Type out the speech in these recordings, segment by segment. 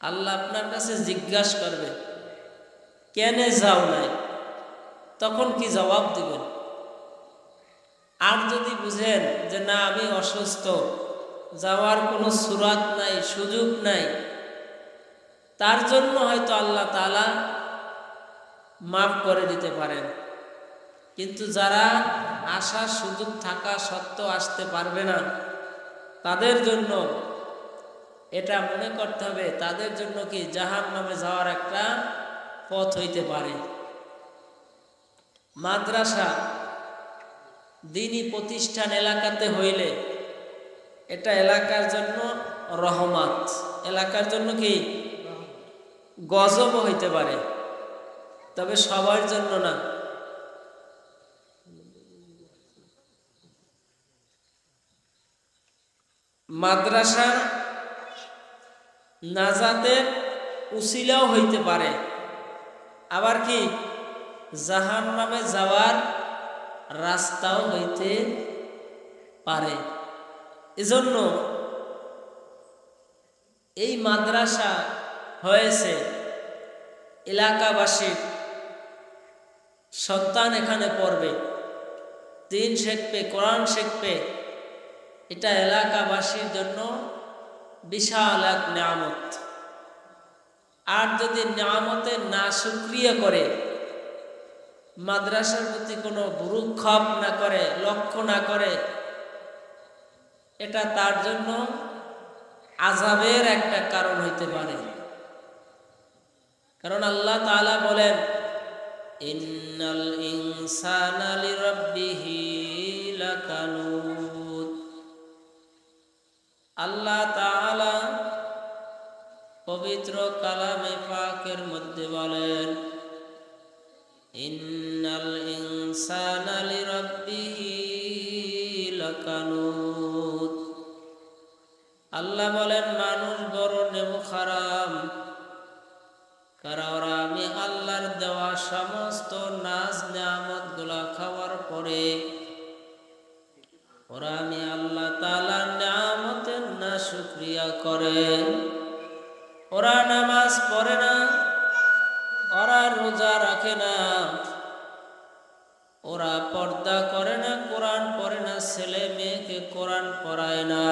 আল্লাহ আপনার কাছে জিজ্ঞাসা করবে, কেন যাও নাই? তখন কি জবাব দিবেন? আর যদি বুঝেন যে না, আমি অসুস্থ, যাওয়ার কোনো সুরাত নাই, সুযোগ নাই, তার জন্য হয়তো আল্লাহ তালা মাফ করে দিতে পারেন। কিন্তু যারা আসার সুযোগ থাকা সত্ত্বেও আসতে পারবে না, তাদের জন্য এটা মনে করতে হবে, তাদের জন্য কি জাহান নামে যাওয়ার একটা পথ হইতে পারে। মাদ্রাসা দিনী প্রতিষ্ঠান এলাকাতে হইলে এটা এলাকার জন্য রহমত। এলাকার জন্য কি? গজব হইতে পারে, তবে সবার জন্য না। মাদ্রাসা নাজাতের উসিলাও হইতে পারে। আবার কি? জাহান নামে যাওয়ার রাস্তাও হইতে পারে। এজন্য এই মাদ্রাসা হয়েছে এলাকাবাসীর সন্তান এখানে পড়বে। দিন শিখবে, কোরআন শিখবে। এটা এলাকাবাসীর জন্য বিশাল এক নিয়ামত। আর যদি নিয়ামতে না সুক্রিয়া করে, মাদ্রাসার প্রতি কোনো ভুরুক্ষেপ না করে, লক্ষ্য না করে, এটা তার জন্য আজাবের একটা কারণ হইতে পারে। কারণ আল্লাহ তাআলা বলেন, ইন্নাল ইনসানা লিরাব্বিহি পবিত্র কালামে পাকের মধ্যে বলেন, ইন্নাল ইনসানা লিরাব্বিহি লাকানুত। আল্লাহ বলেন, মানুষ বড় নেমু খারাম কারণ আমি আল্লাহর দেওয়া সমস্ত নাচ নিয়ামতগুলা খাওয়ার পরে, ওরা আমি আল্লাহ তালা নিয়ামতের না শুক্রিয়া করে। ওরা নামাজ পড়ে না, ওরা রোজা রাখে না। ওরা পর্দা করে না, কোরআন পড়ে না, ছেলে মেয়েকে কোরআন পড়ায় না।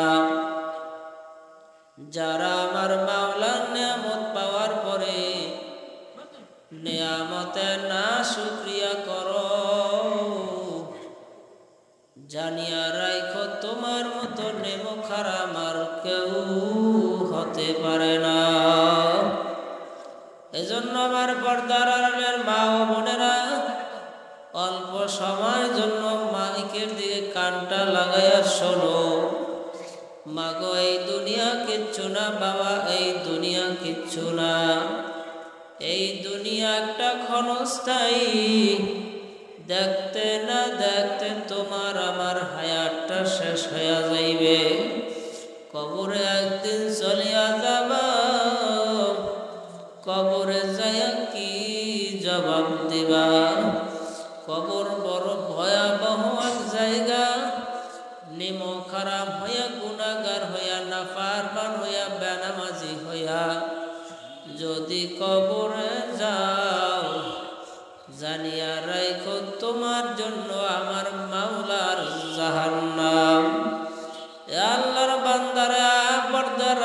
যারা আমার মাওলার নিয়ামত পাওয়ার পরে নিয়ামতে না শুক্রিয়া করো, জানিয়া রাইখো তোমার মতো নেমো খারাপ আর কেউ হতে পারে না। এজন্য আমার পর্দার আড়ালের মা ও বোনেরা, অল্প সময়ের জন্য মাইকের দিকে কানটা লাগাইয়া শোনো। মাগো, এই দুনিয়া কিচ্ছু না, বাবা, এই দুনিয়া কিচ্ছু না। এই দুনিয়া একটা ক্ষণস্থায়ী, দেখতে না দেখতে গুণাগার হইয়া, নাফারমান হইয়া, বেনামাজি হইয়া, যদি কবরে যাও, জানিয়া রাখো তোমার জন্য আমার মাওলার জাহান্নাম। আল্লাহর বান্দারা পর্দার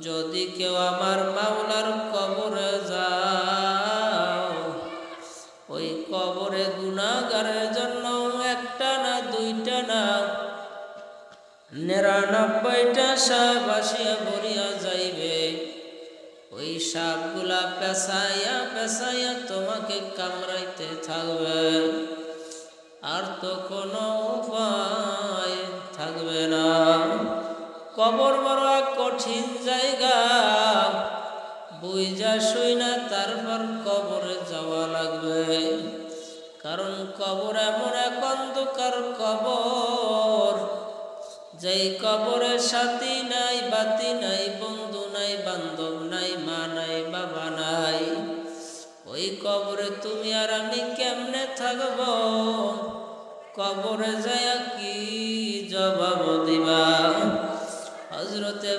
যদি কেউ আমার মাওলার কবরে যাও, ওই কবরে গুণাগারের জন্য একটা না দুইটা না নিরানব্বইটা সাপ আসিয়া ভরিয়া যাইবে। ওই সাপগুলা পেশাইয়া পেশাইয়া তোমাকে কামড়াইতে থাকবে। আর তো কোনো উপায় থাকবে না। কবর বড় কঠিন বুঝা শুই না, তারপর কবরে যাওয়া লাগবে। কারণ কবর এমন এক অন্ধকার কবর। যেই কবরে সাথী নাই, বাতি নাই, বন্ধু নাই, বান্ধব নাই, মা নাই, বাবা নাই। ওই কবরে তুমি আর আমি কেমনে থাকব? কবরে যায় কি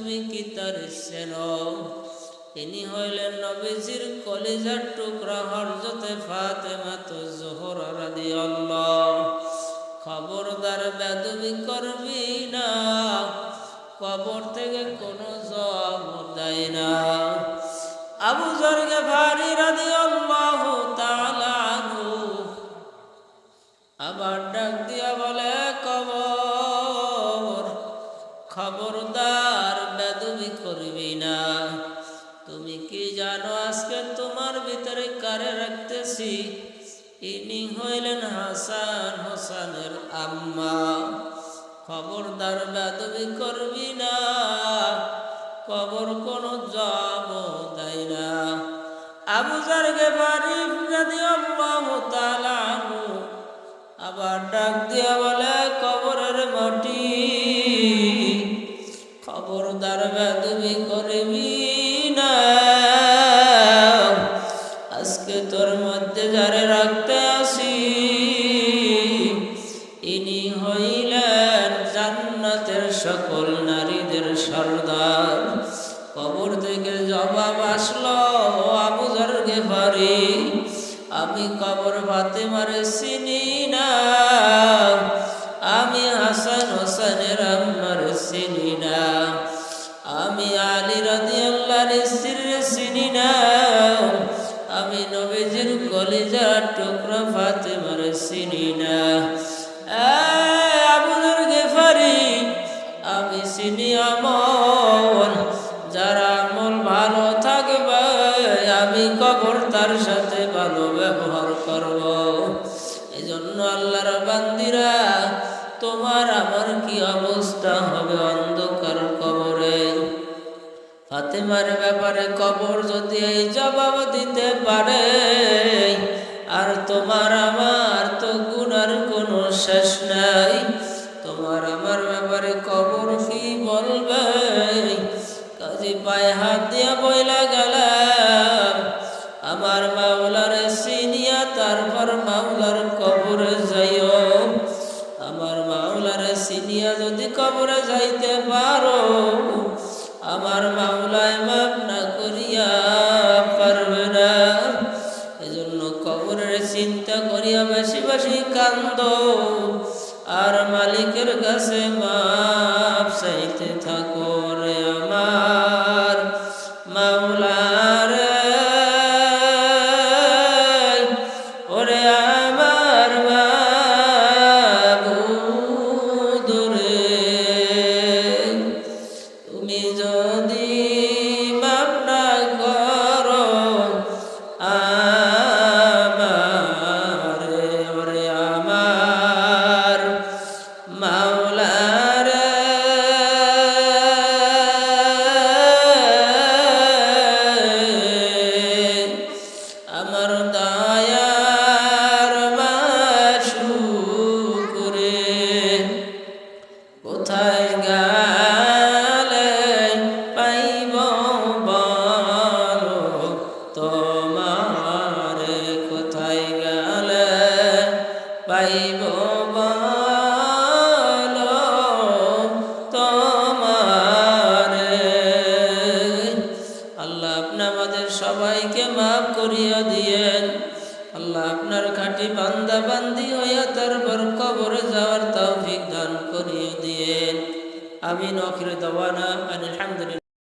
তুমি কি তার চেন তিনি হইলেন নবীজির কলিজার টুকরা হরজতে ফাতেমা তো জোহর রাদিয়াল্লাহ খবরদার বেদবি করবি না, কবর থেকে কোনো জবাব দেয় না। আবু জর্গে ভারি হইলেন হাসান হোসানের আম্মা। খবরদার বেদবি করবি না, কবর কোনো জব দেয় না। আবু জারকে বাড়ি যদি আল্লাহ তাআলা আবার ডাক দিয়া বলে, কবরের সর্দার। কবর থেকে জবাব আসলো আবু জর্গে পারি আমি কবর ভাতে মারে চিনি না। আমি হাসান হোসেনের আম্মার চিনি না। আমি আলী রাদি আল্লাহর স্ত্রীর চিনি না। আমি নবীজির কলিজার টুকরা ফাতে মারে চিনি না। ফাতেমার ব্যাপারে কবর যদি এই জবাব দিতে পারে, আর তোমার আমার তো গুনার কোনো শেষ নাই। তোমার আমার ব্যাপারে কবর কি বলবে? কাজী পায়ে হাত দিয়া বইলা গেলাম। আমার মাওলার সিনিয়া, তারপর মাওলার কবরে যাইও। আমার মাওলার সিনিয়া যদি কবরে যাইতে পারো, আমার মাওলার